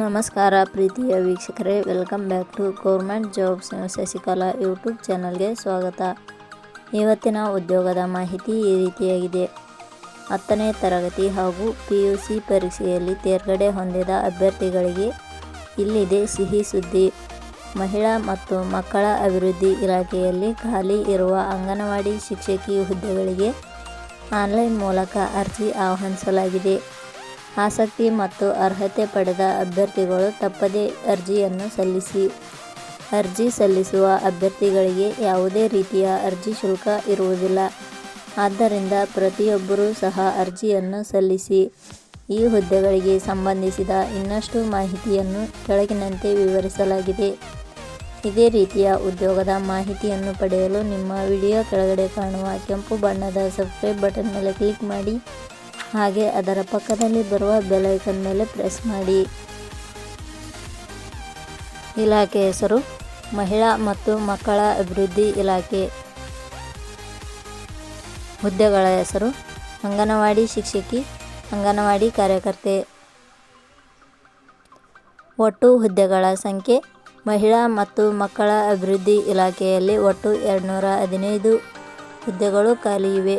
ನಮಸ್ಕಾರ ಪ್ರೀತಿಯ ವೀಕ್ಷಕರೇ, welcome back to government jobs Shashikala YouTube ಚಾನಲ್ಗೆ ಸ್ವಾಗತ. ಇವತ್ತಿನ ಉದ್ಯೋಗದ ಮಾಹಿತಿ ಈ ರೀತಿಯಾಗಿದೆ. ಹತ್ತನೇ ತರಗತಿ ಹಾಗೂ ಪಿ ಯು ಸಿ ಪರೀಕ್ಷೆಯಲ್ಲಿ ತೇರ್ಗಡೆ ಹೊಂದಿದ ಅಭ್ಯರ್ಥಿಗಳಿಗೆ ಇಲ್ಲಿದೆ ಸಿಹಿ ಸುದ್ದಿ. ಮಹಿಳಾ ಮತ್ತು ಮಕ್ಕಳ ಅಭಿವೃದ್ಧಿ ಇಲಾಖೆಯಲ್ಲಿ ಖಾಲಿ ಇರುವ ಅಂಗನವಾಡಿ ಶಿಕ್ಷಕಿ ಹುದ್ದೆಗಳಿಗೆ ಆನ್ಲೈನ್ ಮೂಲಕ ಅರ್ಜಿ ಆಹ್ವಾನಿಸಲಾಗಿದೆ. ಆಸಕ್ತಿ ಮತ್ತು ಅರ್ಹತೆ ಪಡೆದ ಅಭ್ಯರ್ಥಿಗಳು ತಪ್ಪದೇ ಅರ್ಜಿಯನ್ನು ಸಲ್ಲಿಸಿ. ಅರ್ಜಿ ಸಲ್ಲಿಸುವ ಅಭ್ಯರ್ಥಿಗಳಿಗೆ ಯಾವುದೇ ರೀತಿಯ ಅರ್ಜಿ ಶುಲ್ಕ ಇರುವುದಿಲ್ಲ. ಆದ್ದರಿಂದ ಪ್ರತಿಯೊಬ್ಬರೂ ಸಹ ಅರ್ಜಿಯನ್ನು ಸಲ್ಲಿಸಿ. ಈ ಹುದ್ದೆಗಳಿಗೆ ಸಂಬಂಧಿಸಿದ ಇನ್ನಷ್ಟು ಮಾಹಿತಿಯನ್ನು ಕೆಳಗಿನಂತೆ ವಿವರಿಸಲಾಗಿದೆ. ಇದೇ ರೀತಿಯ ಉದ್ಯೋಗದ ಮಾಹಿತಿಯನ್ನು ಪಡೆಯಲು ನಿಮ್ಮ ವಿಡಿಯೋ ಕೆಳಗಡೆ ಕಾಣುವ ಕೆಂಪು ಬಣ್ಣದ ಸಬ್ಸ್ಕ್ರೈಬ್ ಬಟನ್ ಮೇಲೆ ಕ್ಲಿಕ್ ಮಾಡಿ. ಹಾಗೆ ಅದರ ಪಕ್ಕದಲ್ಲಿ ಬರುವ ಬೆಲ್ ಐಕನ್ ಮೇಲೆ ಪ್ರೆಸ್ ಮಾಡಿ. ಇಲಾಖೆ ಹೆಸರು, ಮಹಿಳಾ ಮತ್ತು ಮಕ್ಕಳ ಅಭಿವೃದ್ಧಿ ಇಲಾಖೆ. ಹುದ್ದೆಗಳ ಹೆಸರು, ಅಂಗನವಾಡಿ ಶಿಕ್ಷಕಿ, ಅಂಗನವಾಡಿ ಕಾರ್ಯಕರ್ತೆ. ಒಟ್ಟು ಹುದ್ದೆಗಳ ಸಂಖ್ಯೆ, ಮಹಿಳಾ ಮತ್ತು ಮಕ್ಕಳ ಅಭಿವೃದ್ಧಿ ಇಲಾಖೆಯಲ್ಲಿ ಒಟ್ಟು ಎರಡುನೂರ ಹದಿನೈದು ಹುದ್ದೆಗಳು ಖಾಲಿ ಇವೆ.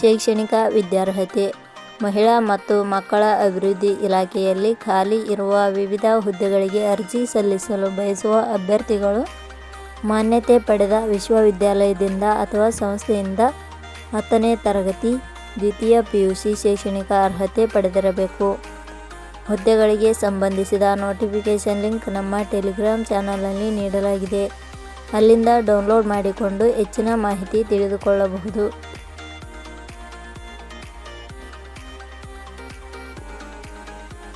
ಶೈಕ್ಷಣಿಕ ವಿದ್ಯಾರ್ಹತೆ, ಮಹಿಳಾ ಮತ್ತು ಮಕ್ಕಳ ಅಭಿವೃದ್ಧಿ ಇಲಾಖೆಯಲ್ಲಿ ಖಾಲಿ ಇರುವ ವಿವಿಧ ಹುದ್ದೆಗಳಿಗೆ ಅರ್ಜಿ ಸಲ್ಲಿಸಲು ಬಯಸುವ ಅಭ್ಯರ್ಥಿಗಳು ಮಾನ್ಯತೆ ಪಡೆದ ವಿಶ್ವವಿದ್ಯಾಲಯದಿಂದ ಅಥವಾ ಸಂಸ್ಥೆಯಿಂದ ಹತ್ತನೇ ತರಗತಿ, ದ್ವಿತೀಯ ಪಿಯುಸಿ ಶೈಕ್ಷಣಿಕ ಅರ್ಹತೆ ಪಡೆದಿರಬೇಕು. ಹುದ್ದೆಗಳಿಗೆ ಸಂಬಂಧಿಸಿದ ನೋಟಿಫಿಕೇಷನ್ ಲಿಂಕ್ ನಮ್ಮ ಟೆಲಿಗ್ರಾಮ್ ಚಾನಲಲ್ಲಿ ನೀಡಲಾಗಿದೆ. ಅಲ್ಲಿಂದ ಡೌನ್ಲೋಡ್ ಮಾಡಿಕೊಂಡು ಹೆಚ್ಚಿನ ಮಾಹಿತಿ ತಿಳಿದುಕೊಳ್ಳಬಹುದು.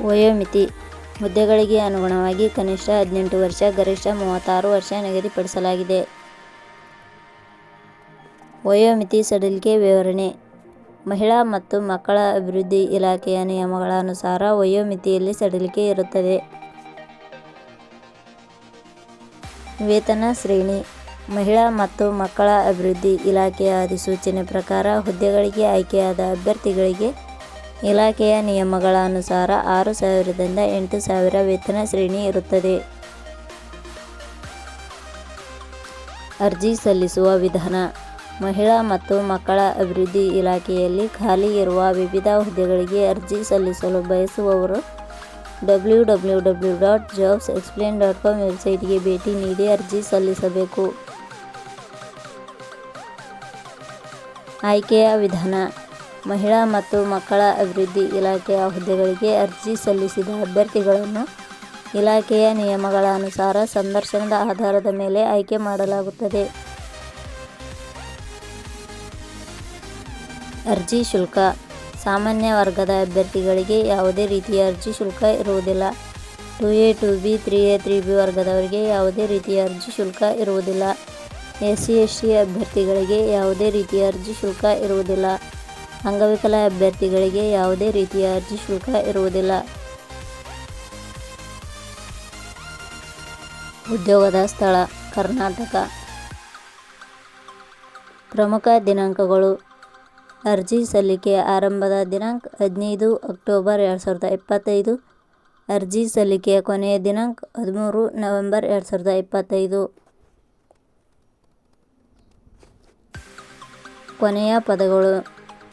ವಯೋಮಿತಿ. ಹುದ್ದೆಗಳಿಗೆ ಅನುಗುಣವಾಗಿ ಕನಿಷ್ಠ ಹದಿನೆಂಟು ವರ್ಷ, ಗರಿಷ್ಠ ಮೂವತ್ತಾರು ವರ್ಷ ನಿಗದಿಪಡಿಸಲಾಗಿದೆ ವಯೋಮಿತಿ ಸಡಿಲಿಕೆ ವಿವರಣೆ. ಮಹಿಳಾ ಮತ್ತು ಮಕ್ಕಳ ಅಭಿವೃದ್ಧಿ ಇಲಾಖೆಯ ನಿಯಮಗಳ ಅನುಸಾರ ವಯೋಮಿತಿಯಲ್ಲಿ ಸಡಿಲಿಕೆ ಇರುತ್ತದೆ. ವೇತನ ಶ್ರೇಣಿ. ಮಹಿಳಾ ಮತ್ತು ಮಕ್ಕಳ ಅಭಿವೃದ್ಧಿ ಇಲಾಖೆಯ ಅಧಿಸೂಚನೆ ಪ್ರಕಾರ ಹುದ್ದೆಗಳಿಗೆ ಆಯ್ಕೆಯಾದ ಅಭ್ಯರ್ಥಿಗಳಿಗೆ ಇಲಾಖೆಯ ನಿಯಮಗಳ ಅನುಸಾರ ಆರು ಸಾವಿರದಿಂದ ಎಂಟು ಸಾವಿರ ವೇತನ ಶ್ರೇಣಿ ಇರುತ್ತದೆ. ಅರ್ಜಿ ಸಲ್ಲಿಸುವ ವಿಧಾನ. ಮಹಿಳಾ ಮತ್ತು ಮಕ್ಕಳ ಅಭಿವೃದ್ಧಿ ಇಲಾಖೆಯಲ್ಲಿ ಖಾಲಿ ಇರುವ ವಿವಿಧ ಹುದ್ದೆಗಳಿಗೆ ಅರ್ಜಿ ಸಲ್ಲಿಸಲು ಬಯಸುವವರು W W W dot jobs explain dot com ವೆಬ್ಸೈಟ್ಗೆ ಭೇಟಿ ನೀಡಿ ಅರ್ಜಿ ಸಲ್ಲಿಸಬೇಕು. ಆಯ್ಕೆಯ ವಿಧಾನ. ಮಹಿಳಾ ಮತ್ತು ಮಕ್ಕಳ ಅಭಿವೃದ್ಧಿ ಇಲಾಖೆಯ ಹುದ್ದೆಗಳಿಗೆ ಅರ್ಜಿ ಸಲ್ಲಿಸಿದ ಅಭ್ಯರ್ಥಿಗಳನ್ನು ಇಲಾಖೆಯ ನಿಯಮಗಳ ಅನುಸಾರ ಸಂದರ್ಶನದ ಆಧಾರದ ಮೇಲೆ ಆಯ್ಕೆ ಮಾಡಲಾಗುತ್ತದೆ. ಅರ್ಜಿ ಶುಲ್ಕ. ಸಾಮಾನ್ಯ ವರ್ಗದ ಅಭ್ಯರ್ಥಿಗಳಿಗೆ ಯಾವುದೇ ರೀತಿಯ ಅರ್ಜಿ ಶುಲ್ಕ ಇರುವುದಿಲ್ಲ. Two A, two B, three A, three B ವರ್ಗದವರಿಗೆ ಯಾವುದೇ ರೀತಿಯ ಅರ್ಜಿ ಶುಲ್ಕ ಇರುವುದಿಲ್ಲ. ಎಸ್ ಸಿ ಎಸ್ ಟಿ ಅಭ್ಯರ್ಥಿಗಳಿಗೆ ಯಾವುದೇ ರೀತಿಯ ಅರ್ಜಿ ಶುಲ್ಕ ಇರುವುದಿಲ್ಲ. ಅಂಗವಿಕಲ ಅಭ್ಯರ್ಥಿಗಳಿಗೆ ಯಾವುದೇ ರೀತಿಯ ಅರ್ಜಿ ಶುಲ್ಕ ಇರುವುದಿಲ್ಲ. ಉದ್ಯೋಗದ ಸ್ಥಳ, ಕರ್ನಾಟಕ. ಪ್ರಮುಖ ದಿನಾಂಕಗಳು. ಅರ್ಜಿ ಸಲ್ಲಿಕೆ ಆರಂಭದ ದಿನಾಂಕ ಹದಿನೈದು ಅಕ್ಟೋಬರ್ ಎರಡು ಸಾವಿರದ ಇಪ್ಪತ್ತೈದು. ಅರ್ಜಿ ಸಲ್ಲಿಕೆಯ ಕೊನೆಯ ದಿನಾಂಕ ಹದಿಮೂರು ನವೆಂಬರ್ ಎರಡು ಸಾವಿರದ ಇಪ್ಪತ್ತೈದು. ಕೊನೆಯ ಪದಗಳು.